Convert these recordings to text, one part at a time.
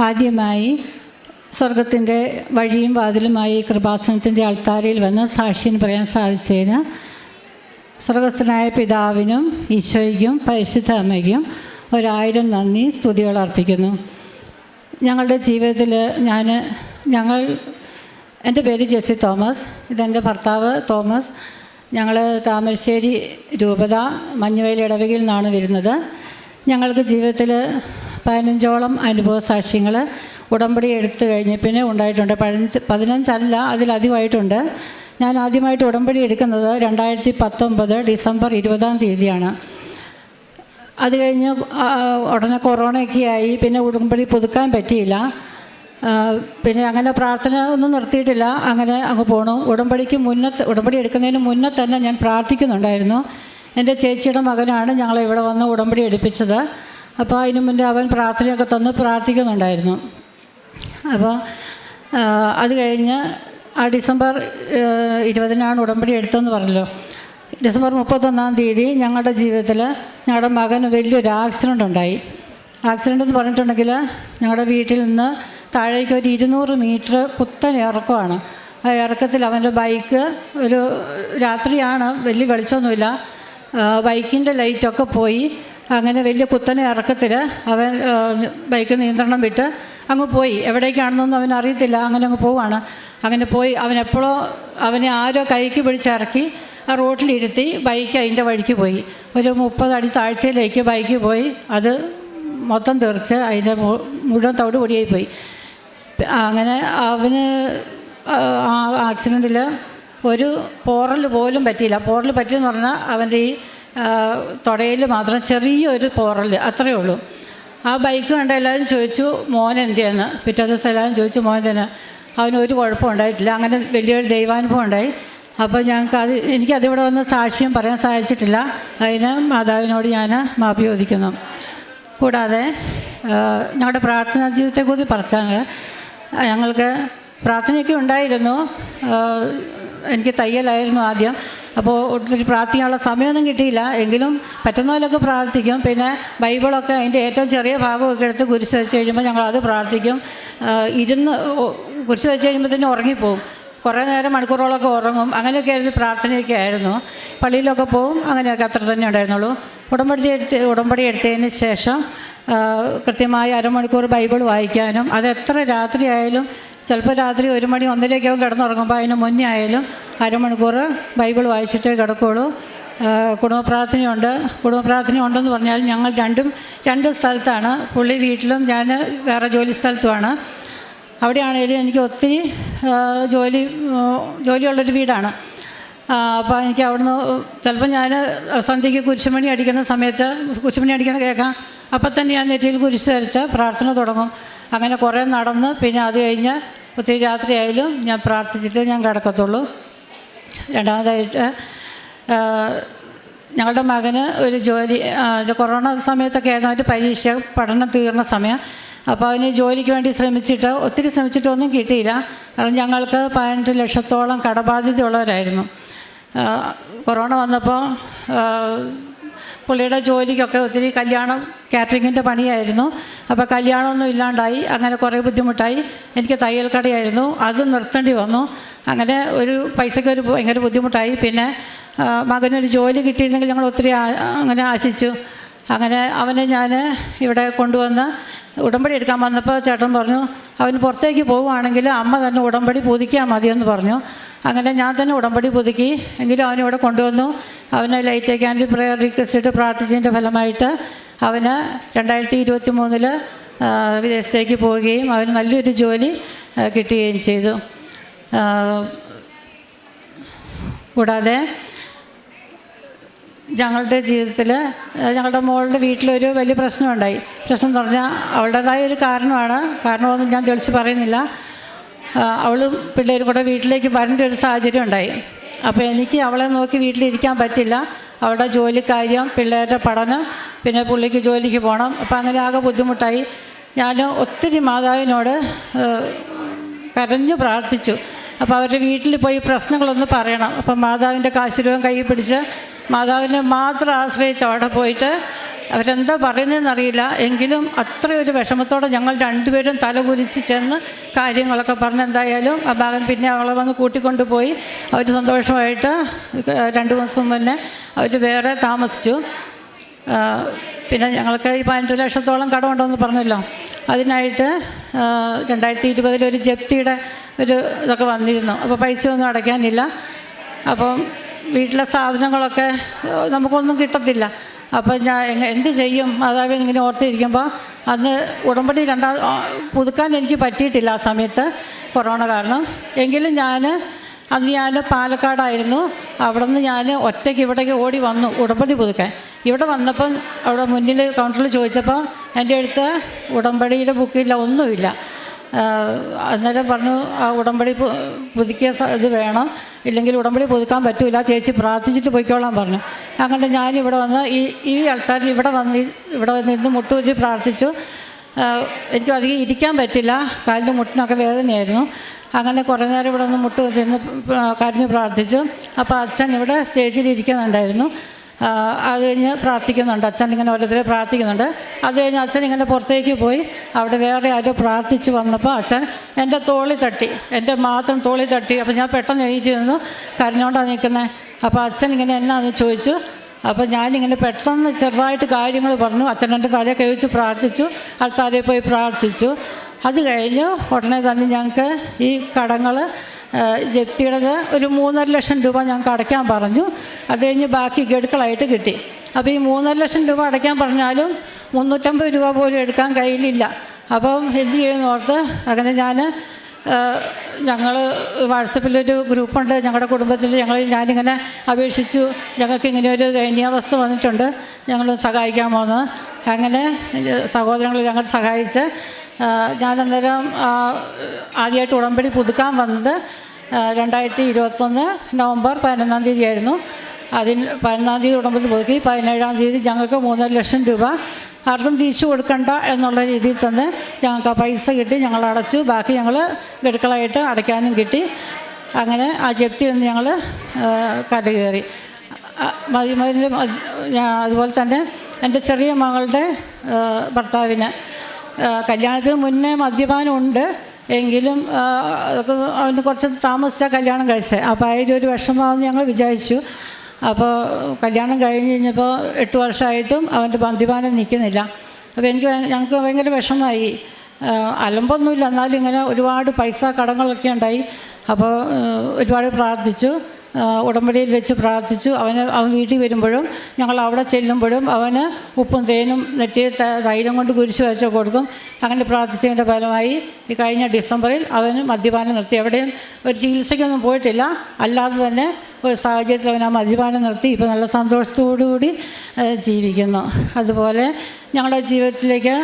ആദ്യമായി സ്വർഗത്തിന്റെ വഴിയും വാതിലുമായി കൃപാസനത്തിന്റെ അൾത്താരയിൽ വന്ന് സാക്ഷ്യം പറയാൻ സാധിച്ചതിന് സ്വർഗസ്ഥനായ പിതാവിനും ഈശോയ്ക്കും പരിശുദ്ധ അമ്മയ്ക്കും ഒരായിരം നന്ദി സ്തുതികൾ അർപ്പിക്കുന്നു. ഞങ്ങളുടെ ജീവിതത്തിൽ ഞാൻ ഞങ്ങൾ എന്റെ പേര് ജെസ്സി തോമസ് ഇതെന്റെ ഭർത്താവ് തോമസ്. ഞങ്ങൾ താമരശ്ശേരി രൂപത മഞ്ഞുവേലി ഇടവകയിൽ നിന്നാണ് വരുന്നത്. ഞങ്ങൾക്ക് ജീവിതത്തിൽ പതിനഞ്ചോളം അനുഭവ സാക്ഷ്യങ്ങൾ ഉടമ്പടി എടുത്തു കഴിഞ്ഞ പിന്നെ ഉണ്ടായിട്ടുണ്ട്. പതിനഞ്ച് പതിനഞ്ചല്ല അതിലധികമായിട്ടുണ്ട് ഞാൻ ആദ്യമായിട്ട് ഉടമ്പടി എടുക്കുന്നത് രണ്ടായിരത്തി പത്തൊമ്പത് ഡിസംബർ ഇരുപതാം തീയതിയാണ്. അത് കഴിഞ്ഞ് ഉടനെ കൊറോണയൊക്കെ ആയി പിന്നെ ഉടമ്പടി പുതുക്കാൻ പറ്റിയില്ല. പിന്നെ അങ്ങനെ പ്രാർത്ഥന ഒന്നും നിർത്തിയിട്ടില്ല. അങ്ങനെ അങ്ങ് പോണു. ഉടമ്പടിക്ക് മുന്നേ ഉടമ്പടി എടുക്കുന്നതിന് മുന്നേ തന്നെ ഞാൻ പ്രാർത്ഥിക്കുന്നുണ്ടായിരുന്നു. എന്റെ ചേച്ചിയുടെ മകനാണ് ഞങ്ങളെ ഇവിടെ വന്ന് ഉടമ്പടി എടുപ്പിച്ചത്. അപ്പോൾ അതിനു മുന്നേ അവൻ പ്രാർത്ഥനയൊക്കെ തന്ന് പ്രാർത്ഥിക്കുന്നുണ്ടായിരുന്നു. അപ്പോൾ അത് കഴിഞ്ഞ് ആ ഡിസംബർ ഇരുപതിനാണ് ഉടമ്പടി എടുത്തതെന്ന് പറഞ്ഞല്ലോ. ഡിസംബർ മുപ്പത്തൊന്നാം തീയതി ഞങ്ങളുടെ ജീവിതത്തിൽ ഞങ്ങളുടെ മകന് വലിയൊരു ആക്സിഡന്റ് ഉണ്ടായി. ആക്സിഡന്റ് എന്ന് പറഞ്ഞിട്ടുണ്ടെങ്കിൽ ഞങ്ങളുടെ വീട്ടിൽ നിന്ന് താഴേക്ക് ഒരു ഇരുന്നൂറ് മീറ്റർ കുത്തൻ ഇറക്കമാണ്. ആ ഇറക്കത്തിൽ അവന്റെ ബൈക്ക് ഒരു രാത്രിയാണ് വലിയ വെളിച്ചമൊന്നുമില്ല. ബൈക്കിന്റെ ലൈറ്റൊക്കെ പോയി. അങ്ങനെ വലിയ കുത്തനെ ഇറക്കത്തിൽ അവൻ ബൈക്ക് നിയന്ത്രണം വിട്ട് അങ്ങ് പോയി. എവിടേക്കാണെന്നൊന്നും അവൻ അറിയത്തില്ല. അങ്ങനെ അങ്ങ് പോവാണ്. അങ്ങനെ പോയി അവൻ എപ്പോഴോ അവനെ ആരോ കൈക്ക് പിടിച്ചിറക്കി ആ റോട്ടിലിരുത്തി ബൈക്ക് അതിന്റെ വഴിക്ക് പോയി. ഒരു മുപ്പത് അടി താഴ്ചയിലേക്ക് ബൈക്ക് പോയി. അത് മൊത്തം തെറിച്ച് അതിന്റെ മുഴുവൻ തവിട് പൊടിയായി പോയി. അങ്ങനെ അവന് ആ ആക്സിഡന്റിൽ ഒരു പോറൽ പോലും പറ്റിയില്ല. പോറൽ പറ്റിയെന്ന് പറഞ്ഞാൽ അവന്റെ ഈ തുടയിൽ മാത്രം ചെറിയൊരു പോറൽ അത്രയേ ഉള്ളൂ. ആ ബൈക്ക് കണ്ട എല്ലാവരും ചോദിച്ചു മോൻ എന്തിയെന്ന്? പിറ്റേ ദിവസം എല്ലാവരും ചോദിച്ചു മോൻ തന്നെ അവന് ഒരു കുഴപ്പം ഉണ്ടായിട്ടില്ല. അങ്ങനെ വലിയൊരു ദൈവാനുഭവം ഉണ്ടായി. അപ്പോൾ ഞങ്ങൾക്ക് അത് എനിക്കതിവിടെ വന്ന് സാക്ഷ്യം പറയാൻ സാധിച്ചിട്ടില്ല. അതിന് മാതാവിനോട് ഞാൻ മാപ്പി ചോദിക്കുന്നു. കൂടാതെ ഞങ്ങളുടെ പ്രാർത്ഥനാ ജീവിതത്തെക്കുറിച്ച് പറഞ്ഞാൽ ഞങ്ങൾക്ക് പ്രാർത്ഥനയൊക്കെ ഉണ്ടായിരുന്നു. എനിക്ക് തയ്യലായിരുന്നു ആദ്യം. അപ്പോൾ ഒത്തിരി പ്രാർത്ഥിക്കാനുള്ള സമയമൊന്നും കിട്ടിയില്ല. എങ്കിലും പറ്റുന്ന പോലെയൊക്കെ പ്രാർത്ഥിക്കും. പിന്നെ ബൈബിളൊക്കെ അതിന്റെ ഏറ്റവും ചെറിയ ഭാഗമൊക്കെ എടുത്ത് കുരിശ് വെച്ച് കഴിയുമ്പോൾ ഞങ്ങളത് പ്രാർത്ഥിക്കും. ഇരുന്ന് കുരിശ് വെച്ച് കഴിയുമ്പോൾ തന്നെ ഉറങ്ങിപ്പോവും. കുറേ നേരം മണിക്കൂറുകളൊക്കെ ഉറങ്ങും. അങ്ങനെയൊക്കെ ആയിരുന്നു പ്രാർത്ഥനയൊക്കെ ആയിരുന്നു. പള്ളിയിലൊക്കെ പോവും. അങ്ങനെയൊക്കെ അത്ര തന്നെ ഉണ്ടായിരുന്നുള്ളൂ. ഉടമ്പടി എടുത്ത് ഉടമ്പടി എടുത്തതിന് ശേഷം കൃത്യമായി അരമണിക്കൂർ ബൈബിൾ വായിക്കാനും അത് എത്ര രാത്രി ആയാലും ചിലപ്പോൾ രാത്രി ഒരു മണി ഒന്നിലേക്കൊക്കെ കിടന്നുറങ്ങുമ്പോൾ അതിന് മുന്നേ ആയാലും അരമണിക്കൂർ ബൈബിൾ വായിച്ചിട്ടേ കിടക്കുകയുള്ളൂ കുടുംബപ്രാർത്ഥനയുണ്ട്. കുടുംബ പ്രാർത്ഥനയുണ്ട് ഉണ്ടെന്ന് പറഞ്ഞാൽ ഞങ്ങൾ രണ്ടും രണ്ട് സ്ഥലത്താണ്. പുള്ളി വീട്ടിലും ഞാൻ വേറെ ജോലി സ്ഥലത്തുമാണ്. അവിടെയാണെങ്കിലും എനിക്ക് ഒത്തിരി ജോലി ജോലിയുള്ളൊരു വീടാണ്. അപ്പോൾ എനിക്ക് അവിടുന്ന് ചിലപ്പോൾ ഞാൻ സന്ധ്യയ്ക്ക് കുരിശുമണി അടിക്കുന്ന സമയത്ത് കുരിശുമണി അടിക്കുന്ന കേൾക്കാം. അപ്പം തന്നെ ഞാൻ നെറ്റിയിൽ കുരിശ് വരച്ച് പ്രാർത്ഥന തുടങ്ങും. അങ്ങനെ കുറേ നടന്ന് പിന്നെ അത് കഴിഞ്ഞ് ഒത്തിരി രാത്രിയായാലും ഞാൻ പ്രാർത്ഥിച്ചിട്ട് ഞാൻ കിടക്കത്തുള്ളൂ. രണ്ടാമതായിട്ട് ഞങ്ങളുടെ മകന് ഒരു ജോലി കൊറോണ സമയത്തൊക്കെ ആയിരുന്നു. അവന്റെ പരീക്ഷ പഠനം തീർന്ന സമയം. അപ്പോൾ അവന് ജോലിക്ക് വേണ്ടി ശ്രമിച്ചിട്ട് ഒത്തിരി ശ്രമിച്ചിട്ടൊന്നും കിട്ടിയില്ല. കാരണം ഞങ്ങൾക്ക് പതിനെട്ട് ലക്ഷത്തോളം കടബാധ്യത ഉള്ളവരായിരുന്നു കൊറോണ വന്നപ്പോൾ പുള്ളിയുടെ ജോലിക്കൊക്കെ ഒത്തിരി കല്യാണം കാറ്ററിങ്ങിന്റെ പണിയായിരുന്നു. അപ്പോൾ കല്യാണമൊന്നും ഇല്ലാണ്ടായി. അങ്ങനെ കുറേ ബുദ്ധിമുട്ടായി. എനിക്ക് തയ്യൽ കടയായിരുന്നു. അത് നിർത്തേണ്ടി വന്നു. അങ്ങനെ ഒരു പൈസയ്ക്ക് ഒരു ഭയങ്കര ബുദ്ധിമുട്ടായി. പിന്നെ മകനൊരു ജോലി കിട്ടിയിരുന്നെങ്കിൽ ഞങ്ങൾ ഒത്തിരി അങ്ങനെ ആശിച്ചു. അങ്ങനെ അവനെ ഞാൻ ഇവിടെ കൊണ്ടുവന്ന് ഉടമ്പടി എടുക്കാൻ വന്നപ്പോൾ ചേട്ടൻ പറഞ്ഞു അവന് പുറത്തേക്ക് പോവുകയാണെങ്കിൽ അമ്മ തന്നെ ഉടമ്പടി പുതുക്കിയാൽ മതിയെന്ന് പറഞ്ഞു. അങ്ങനെ ഞാൻ തന്നെ ഉടമ്പടി പുതുക്കി. എങ്കിലും അവനിവിടെ കൊണ്ടുവന്നു. അവനെ ലൈറ്റ് ക്യാൻഡിൽ പ്രയർ റിക്വസ്റ്റ് പ്രാർത്ഥിച്ചതിന്റെ ഫലമായിട്ട് അവന് രണ്ടായിരത്തി ഇരുപത്തി മൂന്നിൽ വിദേശത്തേക്ക് പോവുകയും അവന് നല്ലൊരു ജോലി കിട്ടുകയും ചെയ്തു. കൂടാതെ ഞങ്ങളുടെ ജീവിതത്തിൽ ഞങ്ങളുടെ മോളുടെ വീട്ടിലൊരു വലിയ പ്രശ്നമുണ്ടായി. പ്രശ്നം എന്ന് പറഞ്ഞാൽ അവളുടേതായ ഒരു കാരണമാണ്. കാരണമൊന്നും ഞാൻ തെളിച്ച് പറയുന്നില്ല. അവളും പിള്ളേരും കൂടെ വീട്ടിലേക്ക് വരേണ്ട ഒരു സാഹചര്യം ഉണ്ടായി. അപ്പോൾ എനിക്ക് അവളെ നോക്കി വീട്ടിലിരിക്കാൻ പറ്റില്ല. അവളുടെ ജോലിക്കാര്യം പിള്ളേരുടെ പഠനം പിന്നെ പുള്ളിക്ക് ജോലിക്ക് പോകണം അപ്പോൾ അങ്ങനെ ആകെ ബുദ്ധിമുട്ടായി. ഞാൻ ഒത്തിരി മാതാവിനോട് കരഞ്ഞു പ്രാർത്ഥിച്ചു. അപ്പോൾ അവരുടെ വീട്ടിൽ പോയി പ്രശ്നങ്ങളൊന്ന് പറയണം. അപ്പം മാതാവിന്റെ കാശുരൂപം കൈ പിടിച്ച് മാതാവിനെ മാത്രം ആശ്രയിച്ച് അവിടെ പോയിട്ട് അവരെന്താ പറയുന്നതെന്ന് അറിയില്ല എങ്കിലും അത്രയൊരു വിഷമത്തോടെ ഞങ്ങൾ രണ്ടുപേരും തലകുലിച്ച് ചെന്ന് കാര്യങ്ങളൊക്കെ പറഞ്ഞ് എന്തായാലും ആ ഭാഗം പിന്നെ അവളെ വന്ന് കൂട്ടിക്കൊണ്ടുപോയി അവർ സന്തോഷമായിട്ട് രണ്ട് ദിവസം മുന്നേ അവർ വേറെ താമസിച്ചു. പിന്നെ ഞങ്ങൾക്ക് ഈ പതിനഞ്ച് ലക്ഷത്തോളം കടമുണ്ടെന്ന് പറഞ്ഞല്ലോ. അതിനായിട്ട് രണ്ടായിരത്തി ഇരുപതിൽ ഒരു ജപ്തിയുടെ ഒരു ഇതൊക്കെ വന്നിരുന്നു. അപ്പോൾ പൈസ ഒന്നും അടയ്ക്കാനില്ല. അപ്പം വീട്ടിലെ സാധനങ്ങളൊക്കെ നമുക്കൊന്നും കിട്ടത്തില്ല. അപ്പം ഞാൻ എന്ത് ചെയ്യും? അതായത് ഇങ്ങനെ ഓർത്തിരിക്കുമ്പോൾ അന്ന് ഉടമ്പടി രണ്ടാം പുതുക്കാൻ എനിക്ക് പറ്റിയിട്ടില്ല ആ സമയത്ത് കൊറോണ കാരണം. എങ്കിലും ഞാൻ അന്ന് ഞാൻ പാലക്കാടായിരുന്നു. അവിടെ നിന്ന് ഞാൻ ഒറ്റയ്ക്ക് ഇവിടേക്ക് ഓടി വന്നു ഉടമ്പടി പുതുക്കാൻ. ഇവിടെ വന്നപ്പം അവിടെ മുന്നിൽ കൗണ്ടറിൽ ചോദിച്ചപ്പോൾ എന്റെ അടുത്ത് ഉടമ്പടിയുടെ ബുക്കില്ല ഒന്നുമില്ല. അന്നേരം പറഞ്ഞു ആ ഉടമ്പടി പുതുക്കിയ ഇത് വേണം. ഇല്ലെങ്കിൽ ഉടമ്പടി പുതുക്കാൻ പറ്റില്ല ചേച്ചി പ്രാർത്ഥിച്ചിട്ട് പോയിക്കോളാൻ പറഞ്ഞു. അങ്ങനെ ഞാൻ ഇവിടെ വന്ന് ഈ ഈ ആൾക്കാരിൽ ഇവിടെ വന്ന് ഇവിടെ വന്നിരുന്ന് മുട്ടുവച്ച് പ്രാർത്ഥിച്ചു. എനിക്ക് അധികം ഇരിക്കാൻ പറ്റില്ല. കാലിന്റെ മുട്ടിനൊക്കെ വേദനയായിരുന്നു. അങ്ങനെ കുറേ നേരം ഇവിടെ ഒന്ന് മുട്ട് വെച്ചിരുന്ന് കരഞ്ഞ് പ്രാർത്ഥിച്ചു. അപ്പോൾ അച്ഛൻ ഇവിടെ സ്റ്റേജിൽ ഇരിക്കുന്നുണ്ടായിരുന്നു. അത് കഴിഞ്ഞ് പ്രാർത്ഥിക്കുന്നുണ്ട്. അച്ഛൻ ഇങ്ങനെ ഓരോരുത്തരെ പ്രാർത്ഥിക്കുന്നുണ്ട്. അത് കഴിഞ്ഞ് അച്ഛൻ ഇങ്ങനെ പുറത്തേക്ക് പോയി. അവിടെ വേറെ ആരോ പ്രാർത്ഥിച്ച് വന്നപ്പോൾ അച്ഛൻ എന്റെ തോളി തട്ടി. എന്റെ മാത്രം തോളി തട്ടി. അപ്പോൾ ഞാൻ പെട്ടെന്ന് എഴുതി നിന്നു. കരഞ്ഞോണ്ടാണ് നിൽക്കുന്നത്. അപ്പോൾ അച്ഛൻ ഇങ്ങനെ എന്നാന്ന് ചോദിച്ചു. അപ്പോൾ ഞാനിങ്ങനെ പെട്ടെന്ന് ചെറുതായിട്ട് കാര്യങ്ങൾ പറഞ്ഞു. അച്ഛൻ എന്റെ തലയെ കഴിച്ച് പ്രാർത്ഥിച്ചു. ആ തലയിൽ പോയി പ്രാർത്ഥിച്ചു. അത് കഴിഞ്ഞ് ഉടനെ തന്നെ ഞങ്ങൾക്ക് ഈ കടങ്ങൾ ജപ്തിയുടേത് ഒരു മൂന്നര ലക്ഷം രൂപ ഞങ്ങൾക്ക് അടയ്ക്കാൻ പറഞ്ഞു. അത് കഴിഞ്ഞ് ബാക്കി ഗഡുക്കളായിട്ട് കിട്ടി. അപ്പോൾ ഈ മൂന്നര ലക്ഷം രൂപ അടയ്ക്കാൻ പറഞ്ഞാലും മുന്നൂറ്റമ്പത് രൂപ പോലും എടുക്കാൻ കയ്യിലില്ല. അപ്പം എന്ത് ചെയ്യുമെന്ന് ഓർത്ത് അങ്ങനെ ഞാൻ ഞങ്ങൾ വാട്സപ്പിലൊരു ഗ്രൂപ്പുണ്ട്. ഞങ്ങളുടെ കുടുംബത്തിൽ ഞങ്ങൾ ഞാനിങ്ങനെ അപേക്ഷിച്ചു. ഞങ്ങൾക്ക് ഇങ്ങനെ ഒരു ദയനീയാവസ്ഥ വന്നിട്ടുണ്ട്. ഞങ്ങൾ സഹായിക്കാൻ പോകുന്നത് അങ്ങനെ സഹോദരങ്ങൾ ഞങ്ങൾ സഹായിച്ച് ആ, ആദ്യമായിട്ട് ഉടമ്പടി പുതുക്കാൻ വന്നത് രണ്ടായിരത്തി ഇരുപത്തൊന്ന് നവംബർ പതിനൊന്നാം തീയതി ആയിരുന്നു അതിന് പതിനൊന്നാം തീയതി ഉടമ്പടി പുതുക്കി പതിനേഴാം തീയതി ഞങ്ങൾക്ക് മൂന്നര ലക്ഷം രൂപ ആർക്കും തിരിച്ചു കൊടുക്കണ്ട എന്നുള്ള രീതിയിൽ തന്നെ ഞങ്ങൾക്ക് ആ പൈസ കിട്ടി ഞങ്ങൾ അടച്ചു. ബാക്കി ഞങ്ങൾ ഗഡുക്കളായിട്ട് അടയ്ക്കാനും കിട്ടി. അങ്ങനെ ആ ജപ്തി നിന്ന് ഞങ്ങൾ കരകയറി. അതുപോലെ തന്നെ എന്റെ ചെറിയ മകളുടെ ഭർത്താവിന് കല്യാണത്തിന് മുന്നേ മദ്യപാനം ഉണ്ട് എങ്കിലും അതൊക്കെ അവന് കുറച്ച് താമസിച്ചാൽ കല്യാണം കഴിച്ചത് അപ്പോൾ ഒരു വിഷമമാണെന്ന് ഞങ്ങൾ വിചാരിച്ചു. അപ്പോൾ കല്യാണം കഴിഞ്ഞ് കഴിഞ്ഞപ്പോൾ എട്ട് വർഷമായിട്ടും അവന്റെ മദ്യപാനം നിൽക്കുന്നില്ല. അപ്പോൾ എനിക്ക് ഞങ്ങൾക്ക് ഭയങ്കര വിഷമമായി. അലമ്പൊന്നുമില്ല. എന്നാലും ഇങ്ങനെ ഒരുപാട് പൈസ കടങ്ങളൊക്കെ ഉണ്ടായി. അപ്പോൾ ഒരുപാട് പ്രാർത്ഥിച്ചു. ഉടമ്പടിയിൽ വെച്ച് പ്രാർത്ഥിച്ചു. അവന് അവൻ വീട്ടിൽ വരുമ്പോഴും ഞങ്ങൾ അവിടെ ചെല്ലുമ്പോഴും അവന് ഉപ്പും തേനും നെറ്റി തൈലം കൊണ്ട് കുരിശു വരച്ച് കൊടുക്കും. അങ്ങനെ പ്രാർത്ഥിച്ചതിന്റെ ഫലമായി ഈ കഴിഞ്ഞ ഡിസംബറിൽ അവന് മദ്യപാനം നിർത്തി. എവിടെയും ഒരു ചികിത്സയ്ക്കൊന്നും പോയിട്ടില്ല. അല്ലാതെ തന്നെ ഒരു സാഹചര്യത്തിൽ അവൻ ആ മദ്യപാനം നിർത്തി. ഇപ്പോൾ നല്ല സന്തോഷത്തോടുകൂടി കൂടി ജീവിക്കുന്നു. അതുപോലെ ഞങ്ങളുടെ ജീവിതത്തിലേക്ക്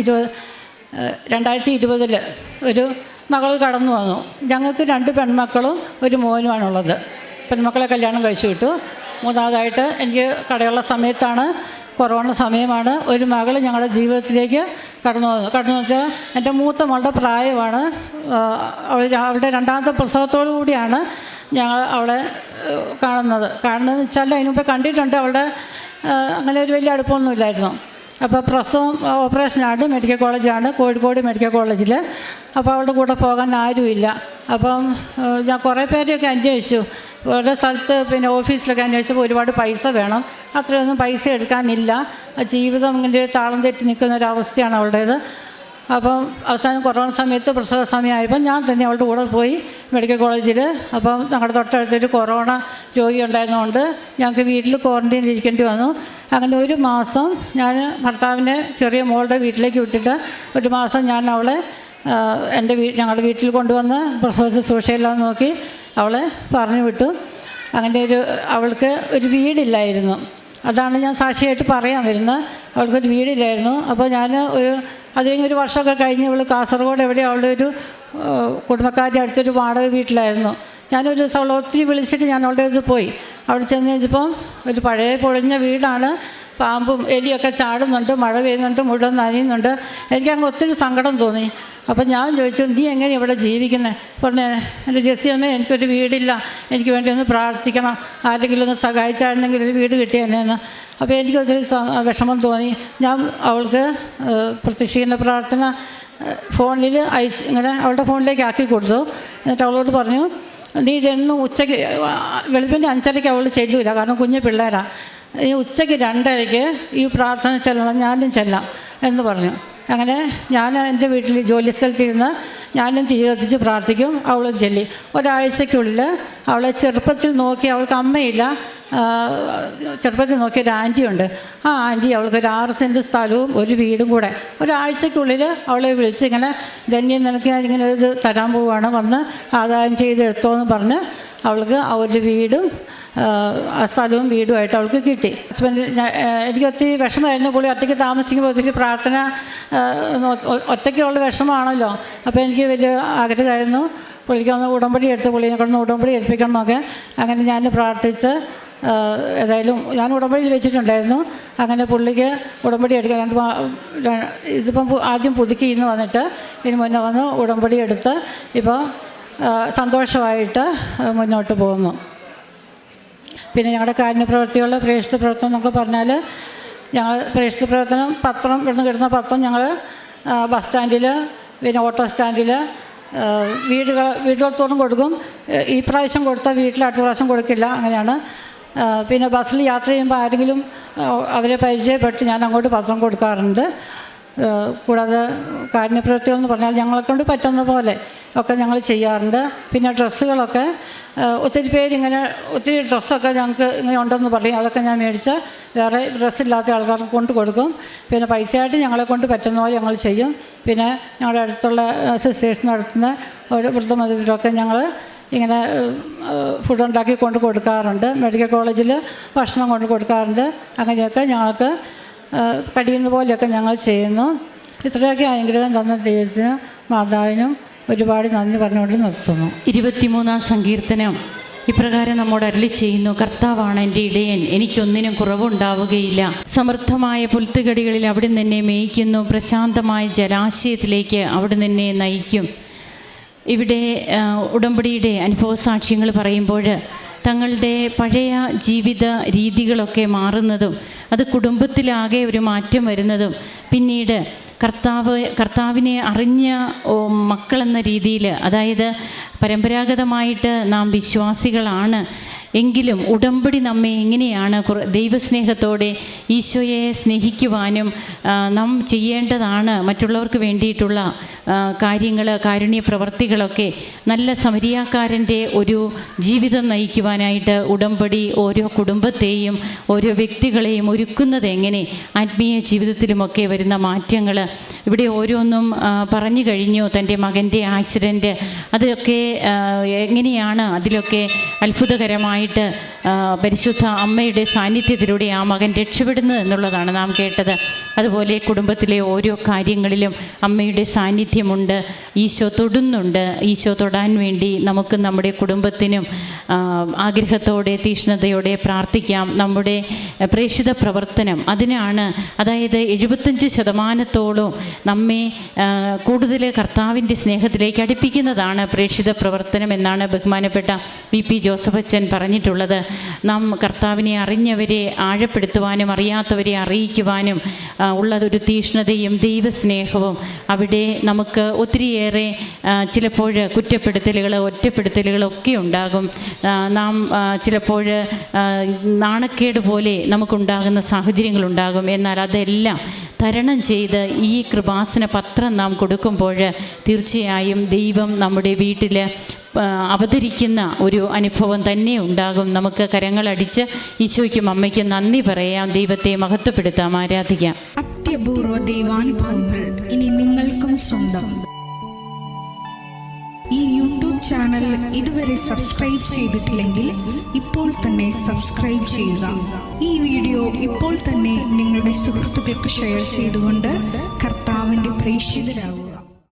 ഇരുപത് രണ്ടായിരത്തി ഇരുപതിൽ ഒരു മകൾ കടന്നു വന്നു. ഞങ്ങൾക്ക് രണ്ട് പെൺമക്കളും ഒരു മോനുമാണുള്ളത്. പെൺമക്കളെ കല്യാണം കഴിച്ചു വിട്ടു. മൂന്നാമതായിട്ട് എനിക്ക് കടയുള്ള സമയത്താണ് കൊറോണ സമയമാണ്. ഒരു മകൾ ഞങ്ങളുടെ ജീവിതത്തിലേക്ക് കടന്നു വന്നു. കടന്നു വെച്ചാൽ എന്റെ മൂത്ത മകളുടെ പ്രായമാണ്. അവൾ അവളുടെ രണ്ടാമത്തെ പ്രസവത്തോടു കൂടിയാണ് ഞങ്ങൾ അവളെ കാണുന്നത്. കാണുന്നതെന്ന് വെച്ചാൽ അതിനുമുമ്പ് കണ്ടിട്ടുണ്ട് അവളുടെ അങ്ങനെ ഒരു വലിയ അടുപ്പമൊന്നുമില്ലായിരുന്നു. അപ്പോൾ പ്രസവം ഓപ്പറേഷനാണ് മെഡിക്കൽ കോളേജാണ് കോഴിക്കോട് മെഡിക്കൽ കോളേജിൽ അപ്പോൾ അവളുടെ കൂടെ പോകാൻ ആരുമില്ല. അപ്പം ഞാൻ കുറേ പേരെയൊക്കെ അന്വേഷിച്ചു. ഓരോ സ്ഥലത്ത് പിന്നെ ഓഫീസിലൊക്കെ അന്വേഷിച്ചപ്പോൾ ഒരുപാട് പൈസ വേണം. അത്രയൊന്നും പൈസ എടുക്കാനില്ല. ജീവിതം ഇങ്ങനെ ഒരു താളം തെറ്റി നിൽക്കുന്ന ഒരു അവസ്ഥയാണ് അവളുടേത്. അപ്പം അവസാനം കൊറോണ സമയത്ത് പ്രസവ സമയമായപ്പോൾ ഞാൻ തന്നെ അവളുടെ കൂടെ പോയി മെഡിക്കൽ കോളേജിൽ അപ്പം ഞങ്ങളുടെ തൊട്ടടുത്തൊരു കൊറോണ രോഗി ഉണ്ടായിരുന്നതുകൊണ്ട് ഞങ്ങൾക്ക് വീട്ടിൽ ക്വാറന്റൈനിൽ ഇരിക്കേണ്ടി വന്നു. അങ്ങനെ ഒരു മാസം ഞാൻ ഭർത്താവിനെ ചെറിയ മോളുടെ വീട്ടിലേക്ക് വിട്ടിട്ട് ഒരു മാസം ഞാൻ അവളെ എന്റെ വീ ഞങ്ങളുടെ വീട്ടിൽ കൊണ്ടുവന്ന് പ്രസവ ശുശ്രൂഷയെല്ലാം നോക്കി അവളെ പറഞ്ഞു വിട്ടു. അങ്ങനെ ഒരു അവൾക്ക് ഒരു വീടില്ലായിരുന്നു. അതാണ് ഞാൻ സാക്ഷിയായിട്ട് പറയാൻ വരുന്നത്. അവൾക്കൊരു വീടില്ലായിരുന്നു. അപ്പോൾ ഞാൻ ഒരു അത് കഴിഞ്ഞ് ഒരു വർഷമൊക്കെ കഴിഞ്ഞ് അവൾ കാസർഗോഡ് എവിടെ അവളുടെ ഒരു കുടുംബക്കാരുടെ അടുത്തൊരു വാടക വീട്ടിലായിരുന്നു. ഞാനൊരു ദിവസം അവളെ ഒത്തിരി വിളിച്ചിട്ട് ഞാൻ അവളുടെ ഇത് പോയി. അവിടെ ചെന്ന് കഴിഞ്ഞപ്പം ഒരു പഴയ പൊളിഞ്ഞ വീടാണ്. പാമ്പും എലിയൊക്കെ ചാടുന്നുണ്ട് മഴ പെയ്യുന്നുണ്ട് മുഴുവൻ നനയുന്നുണ്ട്. എനിക്ക് അങ്ങ് ഒത്തിരി സങ്കടം തോന്നി. അപ്പം ഞാൻ ചോദിച്ചു നീ എങ്ങനെ ഇവിടെ ജീവിക്കുന്നത് പറഞ്ഞേ എന്റെ ജെസ്സിയമ്മ എനിക്കൊരു വീടില്ല. എനിക്ക് വേണ്ടി ഒന്ന് പ്രാർത്ഥിക്കണം. ആരെങ്കിലും ഒന്ന് സഹായിച്ചായിരുന്നെങ്കിൽ ഒരു വീട് കിട്ടിയെന്നു അപ്പോൾ എനിക്ക് ഒത്തിരി വിഷമം തോന്നി. ഞാൻ അവൾക്ക് പ്രത്യക്ഷിക്കുന്ന പ്രാർത്ഥന ഫോണിൽ അയച്ച് ഇങ്ങനെ അവളുടെ ഫോണിലേക്ക് ആക്കി കൊടുത്തു. എന്നിട്ട് അവളോട് പറഞ്ഞു നീ ഇതെന്നും ഉച്ചയ്ക്ക് വെളുപ്പിന്റെ അഞ്ചരയ്ക്ക് അവൾ ചെല്ലൂല. കാരണം കുഞ്ഞു പിള്ളേരാണ് ഈ ഉച്ചയ്ക്ക് രണ്ടരയ്ക്ക് ഈ പ്രാർത്ഥന ചെല്ലണം ഞാനും ചെല്ലാം എന്ന് പറഞ്ഞു. അങ്ങനെ ഞാൻ എന്റെ വീട്ടിൽ ജോലി സ്ഥലത്തിരുന്ന് ഞാനും തീരത്തിച്ച് പ്രാർത്ഥിക്കും അവളും ചൊല്ലി. ഒരാഴ്ചയ്ക്കുള്ളിൽ അവളെ ചെറുപ്പത്തിൽ നോക്കി അവൾക്ക് അമ്മയില്ല. ചെറുപ്പത്തിൽ നോക്കിയ ഒരു ആന്റിയുണ്ട് ആ ആന്റി അവൾക്ക് ഒരു ആറ് സെന്റ് സ്ഥലവും ഒരു വീടും കൂടെ. ഒരാഴ്ചയ്ക്കുള്ളിൽ അവളെ വിളിച്ച് ഇങ്ങനെ ധന്യം നിനക്ക് ഇങ്ങനെ ഇത് തരാൻ പോവുകയാണ് വന്ന് ആദായം ചെയ്തെടുത്തോ എന്ന് പറഞ്ഞ് അവൾക്ക് ആ ഒരു വീടും ആ, സ്ഥലവും വീടുമായിട്ട് അവൾക്ക് കിട്ടി. ഹസ്ബൻഡ് എനിക്ക് ഒത്തിരി വിഷമമായിരുന്നു. പുള്ളി ഒറ്റയ്ക്ക് താമസിക്കുമ്പോൾ ഒത്തിരി പ്രാർത്ഥന ഒറ്റയ്ക്കുള്ള വിഷമമാണല്ലോ. അപ്പോൾ എനിക്ക് വലിയ ആഗ്രഹമായിരുന്നു. പുള്ളിക്ക് ഒന്ന് ഉടമ്പടി എടുത്ത് പുള്ളിനെ കൊണ്ട് ഉടമ്പടി എടുപ്പിക്കണം എന്നൊക്കെ അങ്ങനെ ഞാൻ പ്രാർത്ഥിച്ച് ഏതായാലും ഞാൻ ഉടമ്പടിയിൽ വെച്ചിട്ടുണ്ടായിരുന്നു. അങ്ങനെ പുള്ളിക്ക് ഉടമ്പടി എടുക്കാൻ രണ്ട് ഇതിപ്പം ആദ്യം പുതുക്കി ഇന്ന് വന്നിട്ട് ഇതിന് മുന്നേ വന്ന് ഉടമ്പടി എടുത്ത് ഇപ്പോൾ സന്തോഷമായിട്ട് മുന്നോട്ട് പോകുന്നു. പിന്നെ ഞങ്ങളുടെ കാരുണ്യ പ്രവർത്തികളുടെ പ്രേക്ഷിത പ്രവർത്തനം എന്നൊക്കെ പറഞ്ഞാൽ ഞങ്ങൾ പ്രേക്ഷിത പ്രവർത്തനം പത്രം ഇവിടുന്ന് കിട്ടുന്ന പത്രം ഞങ്ങൾ ബസ് സ്റ്റാൻഡിൽ പിന്നെ ഓട്ടോ സ്റ്റാൻഡിൽ വീടുകൾ വീടുകൾ തോറും കൊടുക്കും. ഈ പ്രാവശ്യം കൊടുത്താൽ വീട്ടിൽ അടുത്ത പ്രാവശ്യം കൊടുക്കില്ല അങ്ങനെയാണ്. പിന്നെ ബസ്സിൽ യാത്ര ചെയ്യുമ്പോൾ ആരെങ്കിലും അവരെ പരിചയപ്പെട്ട് ഞാൻ അങ്ങോട്ട് പത്രം കൊടുക്കാറുണ്ട്. കൂടാതെ കാരുണ്യപ്രവൃത്തികൾ എന്ന് പറഞ്ഞാൽ ഞങ്ങളെ കൊണ്ട് പറ്റുന്ന പോലെ ഒക്കെ ഞങ്ങൾ ചെയ്യാറുണ്ട്. പിന്നെ ഡ്രസ്സുകളൊക്കെ ഒത്തിരി പേരിങ്ങനെ ഒത്തിരി ഡ്രസ്സൊക്കെ ഞങ്ങൾക്ക് ഇങ്ങനെ ഉണ്ടെന്ന് പറയും. അതൊക്കെ ഞാൻ മേടിച്ച് വേറെ ഡ്രസ്സില്ലാത്ത ആൾക്കാർക്ക് കൊണ്ട് കൊടുക്കും. പിന്നെ പൈസയായിട്ട് ഞങ്ങളെ കൊണ്ട് പറ്റുന്ന പോലെ ഞങ്ങൾ ചെയ്യും. പിന്നെ ഞങ്ങളുടെ അടുത്തുള്ള സിസ്റ്റേഴ്സ് നടത്തുന്ന ഒരു വൃദ്ധമതിലൊക്കെ ഞങ്ങൾ ഇങ്ങനെ ഫുഡ് ഉണ്ടാക്കി കൊണ്ട് കൊടുക്കാറുണ്ട്. മെഡിക്കൽ കോളേജിൽ ഭക്ഷണം കൊണ്ട് കൊടുക്കാറുണ്ട്. അങ്ങനെയൊക്കെ ഞങ്ങൾക്ക് കഴിയുന്ന പോലെയൊക്കെ ഞങ്ങൾ ചെയ്യുന്നു. ഇത്രയൊക്കെ അനുഗ്രഹം തന്ന ദൈവത്തിനും മാതാവിനും ഒരുപാട് നന്ദി പറഞ്ഞുകൊണ്ട് നിർത്തുന്നു. ഇരുപത്തിമൂന്നാം സങ്കീർത്തനം ഇപ്രകാരം നമ്മോട് അരളി ചെയ്യുന്നു കർത്താവാണ് എന്റെ ഇടയൻ എനിക്കൊന്നിനും കുറവുണ്ടാവുകയില്ല. സമൃദ്ധമായ പുൽത്തുകടികളിൽ അവിടെ എന്നെ മേയിക്കുന്നു പ്രശാന്തമായ ജലാശയത്തിലേക്ക് അവിടെ എന്നെ നയിക്കും. ഇവിടെ ഉടമ്പടിയുടെ അനുഭവ സാക്ഷ്യങ്ങൾ പറയുമ്പോൾ തങ്ങളുടെ പഴയ ജീവിത രീതികളൊക്കെ മാറുന്നതും അത് കുടുംബത്തിലാകെ ഒരു മാറ്റം വരുന്നതും പിന്നീട് കർത്താവ് കർത്താവിനെ അറിഞ്ഞ മക്കളെന്ന രീതിയിൽ അതായത് പരമ്പരാഗതമായിട്ട് നാം വിശ്വാസികളാണ് എങ്കിലും ഉടമ്പടി നമ്മെ എങ്ങനെയാണ് ദൈവസ്നേഹത്തോടെ ഈശോയെ സ്നേഹിക്കുവാനും നാം ചെയ്യേണ്ടതാണ് മറ്റുള്ളവർക്ക് വേണ്ടിയിട്ടുള്ള കാര്യങ്ങൾ കാരുണ്യ പ്രവർത്തികളൊക്കെ നല്ല സമരിയാക്കാരന്റെ ഒരു ജീവിതം നയിക്കുവാനായിട്ട് ഉടമ്പടി ഓരോ കുടുംബത്തെയും ഓരോ വ്യക്തികളെയും ഒരുക്കുന്നത് എങ്ങനെ? ആത്മീയ ജീവിതത്തിലുമൊക്കെ വരുന്ന മാറ്റങ്ങൾ ഇവിടെ ഓരോന്നും പറഞ്ഞു കഴിഞ്ഞു തന്റെ മകന്റെ ആക്സിഡന്റ്. അതൊക്കെ എങ്ങനെയാണ് അതിലൊക്കെ അത്ഭുതകരമായിട്ട് ആ, പരിശുദ്ധ അമ്മയുടെ സാന്നിധ്യത്തിലൂടെ ആ മകൻ രക്ഷപ്പെടുന്നത് എന്നുള്ളതാണ് നാം കേട്ടത്. അതുപോലെ കുടുംബത്തിലെ ഓരോ കാര്യങ്ങളിലും അമ്മയുടെ സാന്നിധ്യമുണ്ട്. ഈശോ തൊടുന്നുണ്ട്. ഈശോ തൊടാൻ വേണ്ടി നമുക്ക് നമ്മുടെ കുടുംബത്തിനും ആഗ്രഹത്തോടെ തീഷ്ണതയോടെ പ്രാർത്ഥിക്കാം. നമ്മുടെ പ്രേക്ഷിത പ്രവർത്തനം അതിനാണ് അതായത് എഴുപത്തഞ്ച് ശതമാനത്തോളം നമ്മെ കൂടുതൽ കർത്താവിന്റെ സ്നേഹത്തിലേക്ക് അടുപ്പിക്കുന്നതാണ് പ്രേക്ഷിത പ്രവർത്തനം എന്നാണ് ബഹുമാനപ്പെട്ട വി പി ജോസഫ് അച്ഛൻ പറഞ്ഞിട്ടുള്ളത്. നാം കർത്താവിനെ അറിഞ്ഞവരെ ആഴപ്പെടുത്തുവാനും അറിയാത്തവരെ അറിയിക്കുവാനും ഉള്ളതൊരു തീഷ്ണതയും ദൈവസ്നേഹവും അവിടെ നമുക്ക് ഒത്തിരിയേറെ ചിലപ്പോൾ കുറ്റപ്പെടുത്തലുകൾ ഒറ്റപ്പെടുത്തലുകളൊക്കെ ഉണ്ടാകും. നാം ചിലപ്പോൾ നാണക്കേട് പോലെ നമുക്കുണ്ടാകുന്ന സാഹചര്യങ്ങളുണ്ടാകും എന്നാൽ അതെല്ലാം തരണം ചെയ്ത് ഈ കൃപാസന പത്രം നാം കൊടുക്കുമ്പോൾ തീർച്ചയായും ദൈവം നമ്മുടെ വീട്ടിൽ അവതരിക്കുന്ന ഒരു അനുഭവം തന്നെ ഉണ്ടാകും. നമുക്ക് കരങ്ങളടിച്ച് ഈശോയ്ക്കും അമ്മയ്ക്കും നന്ദി പറയാം. ദൈവത്തെ മഹത്വപ്പെടുത്താം. ആരാധിക്കാം. അത്യപൂർവ ദൈവാനുഭവങ്ങൾ ഇനി നിങ്ങൾക്കും സ്വന്തം. ഈ യൂട്യൂബ് ചാനൽ ഇതുവരെ സബ്സ്ക്രൈബ് ചെയ്തിട്ടില്ലെങ്കിൽ ഇപ്പോൾ തന്നെ സബ്സ്ക്രൈബ് ചെയ്യുക. ഈ വീഡിയോ ഇപ്പോൾ തന്നെ നിങ്ങളുടെ സുഹൃത്തുക്കൾക്ക് ഷെയർ ചെയ്തുകൊണ്ട് കർത്താവിന്റെ പ്രേക്ഷിതരാകുക.